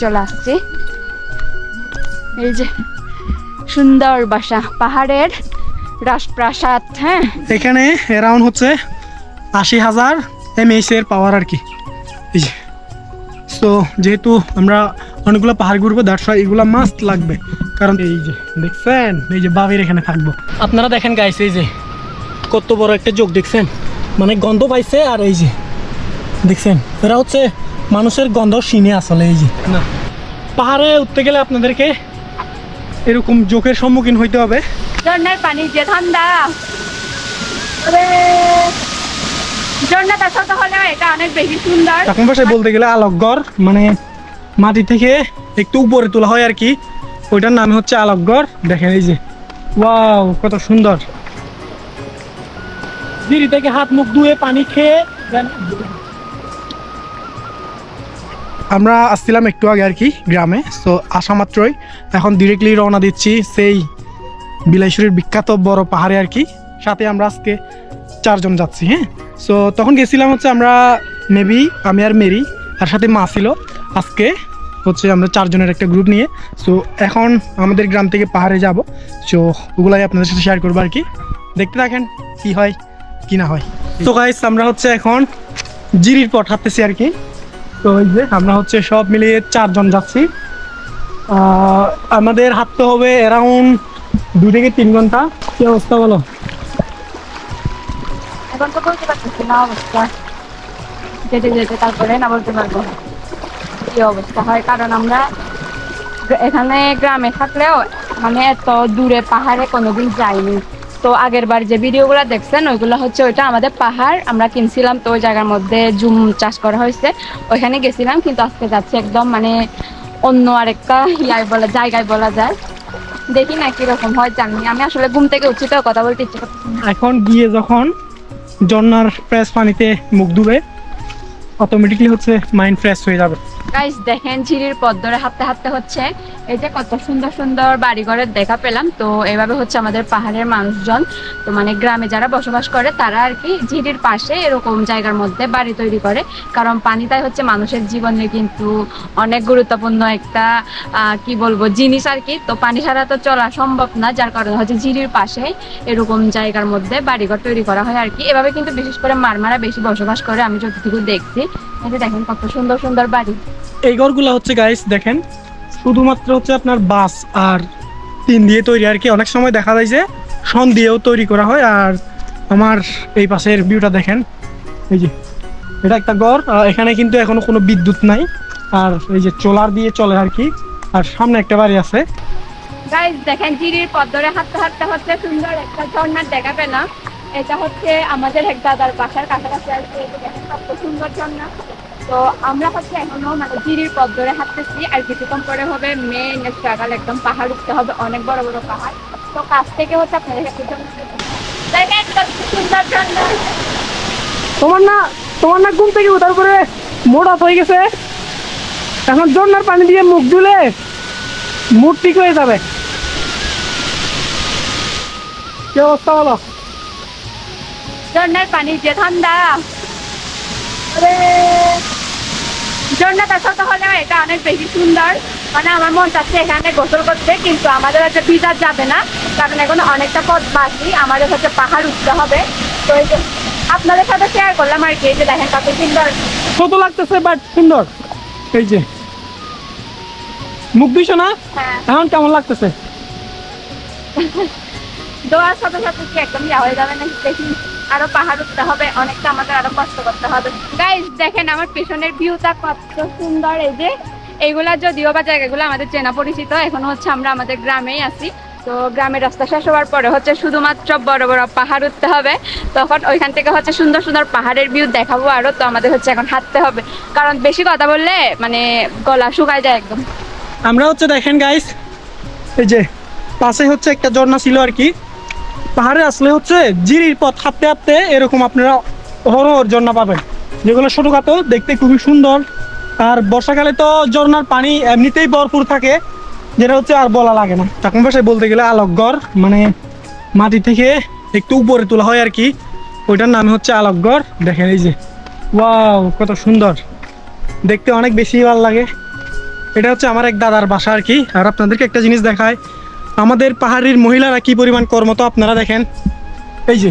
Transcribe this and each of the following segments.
চলে আসছি। এই যে, সুন্দর বাসা, পাহাড়ের রাজপ্রাসাদ হ্যাঁ? এখানে অ্যারাউন্ড হচ্ছে আশি হাজার এমএইচ এর পাওয়ার আর কি। এই যে সো যেহেতু আমরা অনেকগুলো পাহাড় ঘুরবো দ্যাটস ওয়াই এগুলো মাস্ট লাগবে। কারণ এই যে, দেখছেন? এই যে বাবির এখানে থাকব। আপনারা দেখেন গাইছে এই যে, কত বড় একটা যোগ দেখছেন? মানে গন্ধ পাইছে আর এই যে, দেখছেন? এরা হচ্ছে মানুষের গন্ধ সিনে আসলে এই যে। না। পাহাড়ে উঠতে গেলে আপনাদেরকে এরকম জোকের সম্মুখীন হইতে হবে। ঝর্ণার পানি যে ঠান্ডা। ঝর্ণাটা ছোট হলেও এটা অনেক বেশি সুন্দর। এখন ভাষায় বলতে গেলে আলোকগড় মানে মাটি থেকে একটু উপরে তোলা হয় আর কি। ওইটার নাম হচ্ছে আলোকগড় দেখেন এই যে। ওয়াও কত সুন্দর। দিদি থেকে হাত মুখ ধুয়ে পানি খেয়ে আমরা আসছিলাম একটু আগে আর কি গ্রামে তো আসা মাত্রই। এখন ডিরেক্টলি রওনা দিচ্ছি সেই বিলাইশ্বরীর বিখ্যাত বড় পাহাড়ে আর কি। সাথে আমরা আজকে চারজন যাচ্ছি হ্যাঁ? সো তখন গেছিলাম হচ্ছে আমরা মেবি আমি আর মেরি আর সাথে মা ছিল। আজকে হচ্ছে আমরা চারজনের একটা গ্রুপ নিয়ে। সো এখন আমাদের গ্রাম থেকে পাহাড়ে যাব। সো ওগুলাই আপনাদের সাথে শেয়ার করব আর কি। দেখতে থাকেন কি হয়, কি না হয়। তো গাইস আমরা হচ্ছে এখন জিরির পথ হাঁটতেছি আর কি। তো ওই যে আমরা হচ্ছে সব মিলিয়ে চারজন যাচ্ছি। আমাদের হাঁটতে হবে অ্যারাউন্ড দু থেকে তিন ঘণ্টা। কি অবস্থা বলো? এখন তো বলতে পারতেছি না অবস্থা। যেতে যেতে তারপরে না বলতে পারব। কি অবস্থা হয়? কারণ আমরা এখানে গ্রামে থাকলেও মানে এত দূরে পাহাড়ে কোনোদিন যাইনি। তো আগের বার যে ভিডিওগুলো দেখছেন, ওইগুলো হচ্ছে ওইটা আমাদের পাহাড়। আমরা কিনছিলাম তো ওই জায়গার মধ্যে জুম চাষ করা হয়েছে। ওইখানে গেছিলাম, কিন্তু আজকে যাচ্ছি একদম মানে অন্য আরেকটা ইয়ায় বলা জায়গায় বলা যায়। দেখি না কীরকম হয়, জানি আমি আসলে ঘুম থেকে উঠছি তো, কথা বলতে ইচ্ছে এখন গিয়ে যখন ঝর্নার ফ্রেশ পানিতে মুখ ধুবে অটোমেটিকলি হচ্ছে মাইন্ড ফ্রেশ হয়ে যাবে। গাইস দেখেন ঝিরির পথ ধরে হাঁটতে হাঁটতে হচ্ছে। এই যে কত সুন্দর সুন্দর বাড়িঘরের দেখা পেলাম। তো এভাবে হচ্ছে আমাদের পাহাড়ের মানুষজন, তো মানে গ্রামে যারা বসবাস করে, তারা আর কি ঝিরির পাশে এরকম জায়গার মধ্যে বাড়ি তৈরি করে। কারণ পানিটাই হচ্ছে মানুষের জীবনে কিন্তু অনেক গুরুত্বপূর্ণ একটা কি বলব, জিনিস আর কি। তো পানি ছাড়া তো চলা সম্ভব না, যার কারণে হচ্ছে ঝিরির পাশে এরকম জায়গার মধ্যে বাড়িঘর তৈরি করা হয় আর কি। এভাবে কিন্তু বিশেষ করে মারমারা বেশি বসবাস করে, আমি যতটুকু দেখছি। যে দেখেন কত সুন্দর সুন্দর বাড়ি। এই ঘরগুলো হচ্ছে গাইস দেখেন, শুধুমাত্র হচ্ছে আপনার বাস আর টিন দিয়ে তৈরি আর কি। অনেক সময় দেখা যায় যে সন দিয়েও তৈরি করা হয়। আর আমার এই পাশের ভিউটা দেখেন, এই যে, এটা একটা ঘর। এখানে কিন্তু এখনও কোনো বিদ্যুৎ নাই। আর এই যে চোলার দিয়ে চলে আর কি। আর সামনে একটা বাড়ি আছে। গাইজ দেখেন জিরির পথ ধরে হাঁটতে হাঁটতে হচ্ছে সুন্দর একটা ঝর্ণার দেখা পেলাম এটা হচ্ছে আমাদের এক দাদার বাসার কাছাকাছি আর কি। সুন্দর ঝর্ণা। তো আমরা হচ্ছে এখনও মানে জিরির পথ ধরে হাঁটতেছি আর কিছুক্ষণ পরে হবে মেন স্ট্রাগল একদম পাহাড় উঠতে হবে অনেক বড় বড় পাহাড়। তো কাছ থেকে হচ্ছে আপনাদের তোমার না তোমার না ঘুম থেকে উঠার পরে মোটা হয়ে গেছে। এখন ঝর্নার পানি দিয়ে মুখ ধুলে মুখ ঠিক হয়ে যাবে। কি অবস্থা বলো? ঝর্ণার পানি যে ঠান্ডা। ওরে ঝর্ণাটা ছোট হলেও এটা অনেক বেশি সুন্দর। মানে আমার মন চাচ্ছে এখানে গোসল করতে কিন্তু আমাদের হচ্ছে ভিতর যাবে না কারণ এখন অনেকটা পথ বাকি আমাদের হচ্ছে পাহাড় উঠতে হবে। তো এই যে আপনাদের সাথে শেয়ার করলাম আর কি এই যে দেখেন কত সুন্দর। ছোট লাগতেছে বাট সুন্দর। এই যে। মুখ দিছো না? হ্যাঁ। এখন কেমন লাগতেছে? দোয়ার সাথে সাথে কি একদম ইয়া হয়ে যাবে না দেখি। আরও পাহাড় উঠতে হবে, অনেকটা আমাদের আরও কষ্ট করতে হবে। গাইজ দেখেন আমার পেছনের ভিউটা কত সুন্দর, এই যে এইগুলা যদিও বা জায়গাগুলো আমাদের চেনা পরিচিত, এখন হচ্ছে আমরা আমাদের গ্রামেই আছি। তো গ্রামের রাস্তা শেষ হওয়ার পরে হচ্ছে শুধুমাত্র বড় বড় পাহাড় উঠতে হবে। তখন ওইখান থেকে হচ্ছে সুন্দর সুন্দর পাহাড়ের ভিউ দেখাবো আরও, তো আমাদের হচ্ছে এখন হাঁটতে হবে। কারণ বেশি কথা বললে মানে গলা শুকায় যায় একদম। আমরা হচ্ছে দেখেন গাইস এই যে পাশে হচ্ছে একটা ঝর্ণা ছিল আর কি। পাহাড়ে আসলে হচ্ছে জিরির পথ হাঁটতে হাঁটতে এরকম আপনারা হরহর ঝর্ণা পাবেন। যেগুলো ছোটোখাটো, দেখতে খুবই সুন্দর। আর বর্ষাকালে তো ঝর্ণার পানি এমনিতেই ভরপুর থাকে, যেটা হচ্ছে আর বলা লাগে না। তখন ভাষায় বলতে গেলে আলোকগড় মানে মাটি থেকে একটু উপরে তোলা হয় আর কি। ওইটার নাম হচ্ছে আলোকগড় দেখেন এই যে, ওয়াও, কত সুন্দর। দেখতে অনেক বেশি ভালো লাগে। এটা হচ্ছে আমার এক দাদার বাসা আর কি। আর আপনাদেরকে একটা জিনিস দেখায় আমাদের পাহাড়ির মহিলারা কি পরিমাণ কর্মত আপনারা দেখেন। এই যে,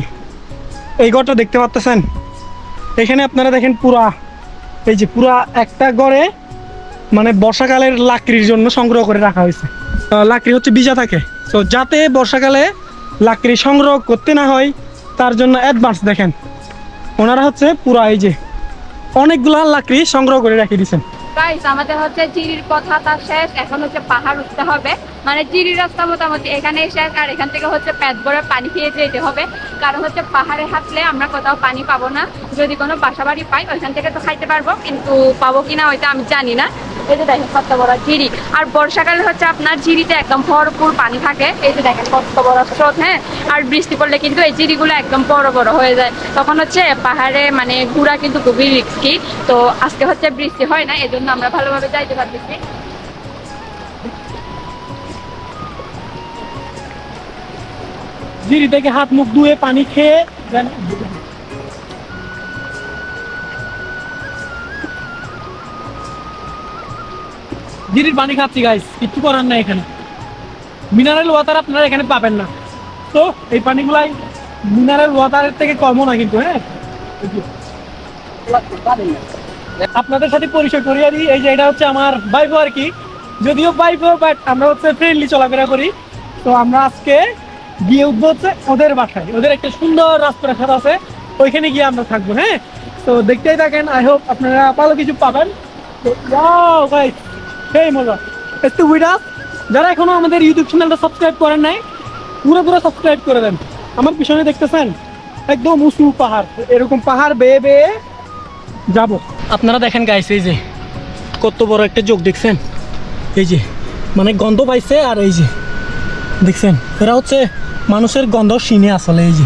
এই ঘরটা দেখতে পাচ্ছেন এখানে আপনারা দেখেন পুরা, এই যে পুরা একটা ঘরে মানে বর্ষাকালের লাকড়ির জন্য সংগ্রহ করে রাখা হয়েছে। লাকড়ি হচ্ছে ভিজা থাকে। তো যাতে বর্ষাকালে লাকড়ি সংগ্রহ করতে না হয়, তার জন্য অ্যাডভান্স দেখেন। ওনারা হচ্ছে পুরা এই যে অনেকগুলা লাকড়ি সংগ্রহ করে রেখে দিয়েছেন। আমাদের হচ্ছে জিরির কথা তার শেষ। এখন হচ্ছে পাহাড় উঠতে হবে। মানে জিরির রাস্তা মোটামুটি। এখানে এসে আর এখান থেকে হচ্ছে পেট ভরে পানি খেয়ে যেতে হবে। কারণ হচ্ছে পাহাড়ে হাঁটলে আমরা কোথাও পানি পাবো না। যদি কোনো বাসা বাড়ি পাই, ওইখান থেকে তো খাইতে পারব, কিন্তু পাবো কিনা ওইটা আমি জানি না। এই যে দেখেন কত বড় জিরি। আর বর্ষাকালে হচ্ছে আপনার জিরিতে একদম ভরপুর পানি থাকে। এই যে দেখেন কত বড় স্রোত হ্যাঁ? আর বৃষ্টি পড়লে কিন্তু এই জিরিগুলো একদম বড় বড় হয়ে যায়। তখন হচ্ছে পাহাড়ে মানে ঘোরা কিন্তু খুবই রিস্কি তো আজকে হচ্ছে বৃষ্টি হয় না, এজন্য আমরা ভালোভাবে যাইতে পারতেছি। জিরি থেকে হাত মুখ ধুয়ে পানি খেয়ে জিরির পানি খাচ্ছি গাইস কিচ্ছু করার নাই এখানে। মিনারেল ওয়াটার আপনারা এখানে পাবেন না। তো, এই পানিগুলাই মিনারেল ওয়াটারের থেকে কম না কিন্তু হ্যাঁ? আপনাদের সাথে পরিচয় করিয়ে দিই। এই যে এটা হচ্ছে আমার বাইফো আর কি। যদিও বাইফো বাট আমরা হচ্ছে ফ্রেন্ডলি চলাফেরা করি। তো আমরা আজকে গিয়ে উঠবো হচ্ছে ওদের বাসায়। ওদের একটা সুন্দর রাজপ্রাসাদ আছে ওইখানে গিয়ে আমরা থাকব হ্যাঁ? তো দেখতেই থাকেন আই হোপ আপনারা ভালো কিছু পাবেন। guys, সেই মজা। একটু উইডাস যারা এখনও আমাদের ইউটিউব চ্যানেলটা সাবস্ক্রাইব করেন নাই পুরো পুরো সাবস্ক্রাইব করে দেন। আমার পিছনে দেখতেছেন একদম উঁচু পাহাড়। এরকম পাহাড় বেয়ে বেয়ে যাব। আপনারা দেখেন গাইস এই যে কত বড় একটা যোগ দেখছেন? এই যে মানে গন্ধ পাইছে আর এই যে দেখছেন? এরা হচ্ছে মানুষের গন্ধ শিনে আসলে এই যে।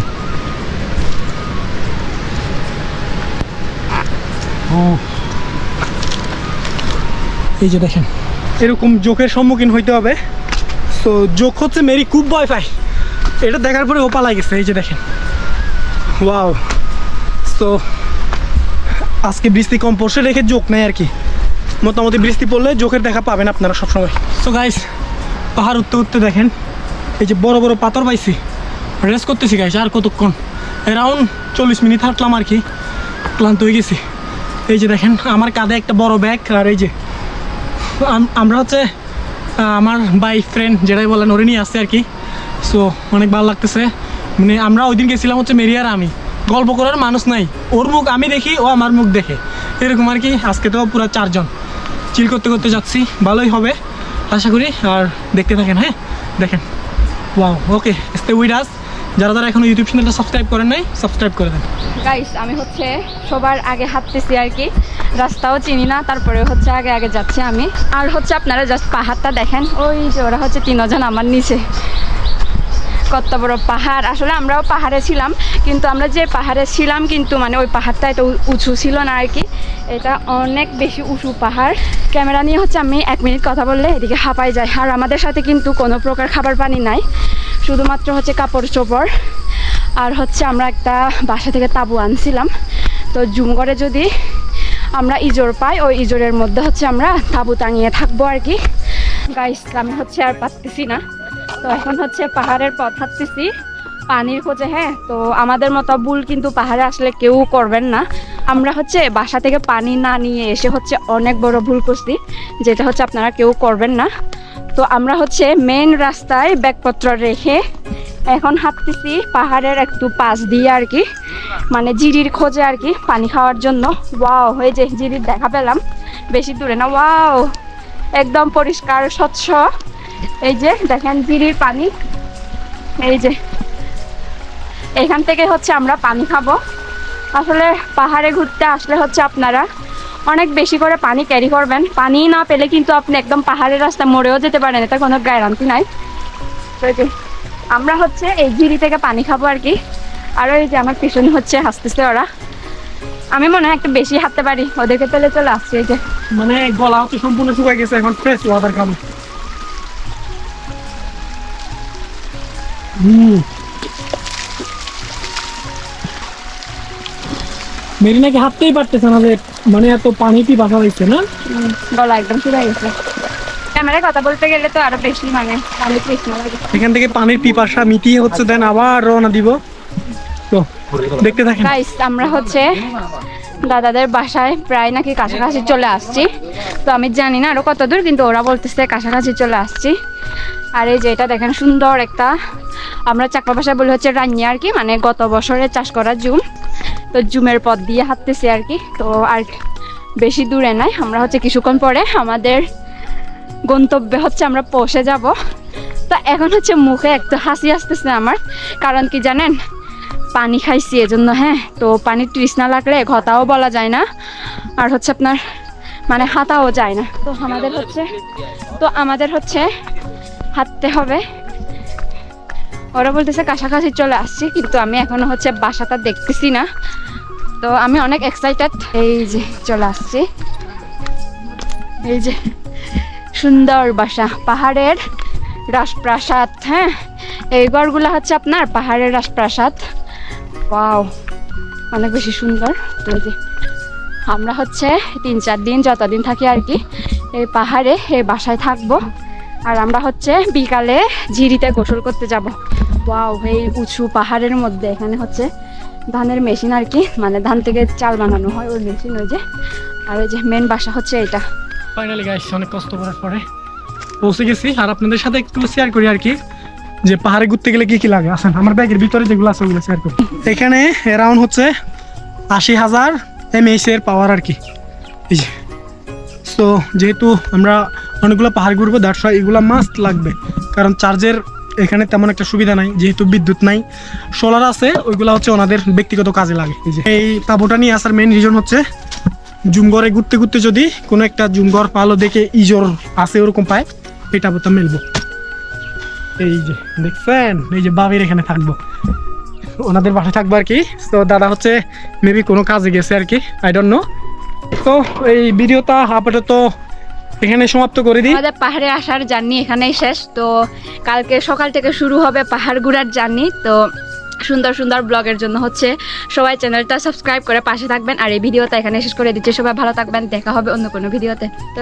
ও এই যে দেখেন। এরকম জোকের সম্মুখীন হইতে হবে। তো জোক হচ্ছে মেরি খুব ভয় পায়। এটা দেখার পরে ও পালাই গেছে এই যে দেখেন। ওয়াও তো আজকে বৃষ্টি কম পড়ছে রেখে জোক নেই আর কি। মোটামুটি বৃষ্টি পড়লে জোকের দেখা পাবেন আপনারা সবসময়। তো গাইস পাহাড় উঠতে উঠতে দেখেন এই যে বড় বড় পাথর পাইছি। রেস করতেছি গাইস আর কতক্ষণ? অ্যারাউন্ড চল্লিশ মিনিট হাঁটলাম আর কি। ক্লান্ত হয়ে গেছি। এই যে দেখেন, আমার কাঁধে একটা বড় ব্যাগ আর এই যে আমরা হচ্ছে আমার বাই ফ্রেন্ড যেটাই বলেন, ওরে নিয়ে আসছে আর কি। সো অনেক ভালো লাগতেছে। মানে আমরা ওই দিন গেছিলাম হচ্ছে মেরিয়ার আমি গল্প করার মানুষ নাই। ওর মুখ আমি দেখি, ও আমার মুখ দেখে। এরকম আর কি, আজকে তো পুরো চারজন। চিল করতে করতে যাচ্ছি, ভালোই হবে, আশা করি। আর দেখতে থাকেন হ্যাঁ? দেখেন। Wow okay stay with us যারা যারা এখনও ইউটিউব চ্যানেলটা সাবস্ক্রাইব করেন নাই সাবস্ক্রাইব করে দেন। গাইস আমি হচ্ছে সবার আগে হাঁটতেছি আর কি। রাস্তাও চিনি না তারপরে হচ্ছে আগে আগে যাচ্ছি আমি। আর হচ্ছে আপনারা জাস্ট পাহাড়টা দেখেন। ওই যে ওরা হচ্ছে তিনজন আমার নিচে। কত বড় পাহাড়। আসলে আমরাও পাহাড়ে ছিলাম, কিন্তু আমরা যে পাহাড়ে ছিলাম কিন্তু মানে ওই পাহাড়টা এত উঁচু ছিল না আর কি। এটা অনেক বেশি উঁচু পাহাড়। ক্যামেরা নিয়ে হচ্ছে আমি এক মিনিট কথা বললে এদিকে হাঁপাই যায়। আর আমাদের সাথে কিন্তু কোনো প্রকার খাবার পানি নাই, শুধুমাত্র হচ্ছে কাপড় চোপড়। আর হচ্ছে আমরা একটা বাসা থেকে তাবু আনছিলাম। তো জুমগড়ে যদি আমরা ইজোর পাই, ওই ইজোরের মধ্যে হচ্ছে আমরা তাবু টাঙিয়ে থাকব আর কি। গাইস আমি হচ্ছে আর পারতেছি না। তো এখন হচ্ছে পাহাড়ের পথ হাঁটতেছি। পানির খোঁজে হ্যাঁ? তো আমাদের মতো ভুল কিন্তু পাহাড়ে আসলে কেউ করবেন না। আমরা হচ্ছে বাসা থেকে পানি না নিয়ে এসে হচ্ছে অনেক বড় ভুল করছি, যেটা হচ্ছে আপনারা কেউ করবেন না। তো আমরা হচ্ছে মেন রাস্তায় ব্যাগপত্র রেখে এখন হাঁটতেছি পাহাড়ের একটু পাশ দিয়ে আর কি। মানে জিরির খোঁজে আর কি, পানি খাওয়ার জন্য। ওয়াও হয়ে যে জিরির দেখা পেলাম। বেশি দূরে না ওয়াও একদম পরিষ্কার, স্বচ্ছ। এই যে দেখেন জিরির পানি। এই যে এখান থেকে হচ্ছে আমরা পানি খাব। আসলে পাহাড়ে ঘুরতে আসলে হচ্ছে আপনারা অনেক বেশি করে পানি ক্যারি করবেন। পানি না পেলে কিন্তু আপনি একদম পাহাড়ের রাস্তা মরেও যেতে পারেন, এটা কোনো গ্যারান্টি নাই। তো আমরা হচ্ছে এই ঝিরি থেকে পানি খাব আর কি। আর এই যে আমার পিছনে হচ্ছে হাসতেছে ওরা। আমি মনে হয় একটু বেশি হাঁটতে পারি, ওদেরকে তেলে চলে আসছে এই যে। মানে গলা হচ্ছে সম্পূর্ণ শুকাই গেছে, এখন ফ্রেশ ওয়াটার খাব। হুম। মেরি নাকি হাঁটতেই পারতেছে না যে মানে এত পানি কি বাসা হয়েছে না? গলা একদম শুকিয়ে গেছে। ক্যামেরায় কথা বলতে গেলে তো আরও বেশি মানে লাগে। এখান থেকে পানির পিপাসা মিটিয়ে হচ্ছে দেন আবার রওনা দিব। তো দেখতে থাকেন। গাইস আমরা হচ্ছে দাদাদের বাসায় প্রায় নাকি কাছাকাছি চলে আসছি। তো আমি জানি না আরও কত দূর কিন্তু ওরা বলতেছে কাছাকাছি চলে আসছি। আর এই যে এটা দেখেন সুন্দর একটা আমরা চাকমা ভাষায় বলি হচ্ছে রান্নি আর কি মানে গত বছরে চাষ করা জুম। তো জুমের পথ দিয়ে হাঁটতেছি আর কি। তো আর বেশি দূরে নাই। আমরা হচ্ছে কিছুক্ষণ পরে আমাদের গন্তব্যে হচ্ছে আমরা পৌঁছে যাব। তো এখন হচ্ছে মুখে একটু হাসি আসতেছে আমার। কারণ কি জানেন? পানি খাইছি এজন্য হ্যাঁ? তো পানির তৃষ্ণা লাগলে ঘতাও বলা যায় না। আর হচ্ছে আপনার মানে হাতাও যায় না। তো আমাদের হচ্ছে তো আমাদের হচ্ছে হাঁটতে হবে। ওরা বলতেছে কাছাকাছি চলে আসছি, কিন্তু আমি এখনও হচ্ছে বাসাটা দেখতেছি না। তো আমি অনেক এক্সাইটেড এই যে চলে আসছি। এই যে সুন্দর বাসা, পাহাড়ের রাজপ্রাসাদ হ্যাঁ? এই ঘরগুলো হচ্ছে আপনার পাহাড়ের রাজপ্রাসাদ। ওয়াও অনেক বেশি সুন্দর। তো যে আমরা হচ্ছে তিন চার দিন যতদিন থাকি আর কি, এই পাহাড়ে, এই বাসায় থাকব। আর আমরা হচ্ছে বিকালে ঝিরিতে গোসল করতে যাব। ওয়াও, এই উঁচু পাহাড়ের মধ্যে। এখানে হচ্ছে ধানের মেশিন আর কি মানে ধান থেকে চাল বানানো হয়, ওই মেশিন, ওই যে। আর ওই যে মেন বাসা হচ্ছে এটা। ফাইনালি গাইস অনেক কষ্ট করার পরে পৌঁছে গেছি। আর আপনাদের সাথে একটু শেয়ার করি আর কি, যে পাহাড়ে ঘুরতে গেলে কি কি লাগে? আসেন, আমার ব্যাগের ভিতরে যেগুলো আছে, ওগুলো শেয়ার করি। এখানে অ্যারাউন্ড হচ্ছে আশি হাজার এমএইচ এর পাওয়ার আর কি। এই যে। যেহেতু আমরা অনেকগুলো পাহাড় ঘুরবো দ্যাটস এগুলো মাস্ট লাগবে। কারণ চার্জের এখানে তেমন একটা সুবিধা নাই, যেহেতু বিদ্যুৎ নাই। সোলার আছে, ওইগুলো হচ্ছে ওনাদের ব্যক্তিগত কাজে লাগে। এই তাবুটা নিয়ে আসার মেন রিজন হচ্ছে, জুমঘরে ঘুরতে ঘুরতে যদি কোনো একটা জুমঘর পালো দেখে ইজোর আছে ওরকম পায়, এটা বোতাম মেলবো। এই যে, দেখছেন? এই যে বাবির এখানে থাকব। ওনাদের বাসায় থাকব আর কি। তো দাদা হচ্ছে মেবি কোনো কাজে গেছে আর কি আই ডোন্ট নো তো এই ভিডিওটা আপাতত এখানে সমাপ্ত করে দিই। আমাদের পাহাড়ে আসার জার্নি এখানেই শেষ। তো কালকে সকাল থেকে শুরু হবে পাহাড় ঘোরার জার্নি। তো সুন্দর সুন্দর ব্লগের জন্য হচ্ছে সবাই চ্যানেলটা সাবস্ক্রাইব করে পাশে থাকবেন। আর এই ভিডিওটা এখানে শেষ করে দিচ্ছি। সবাই ভালো থাকবেন। দেখা হবে অন্য কোনো ভিডিওতে। তো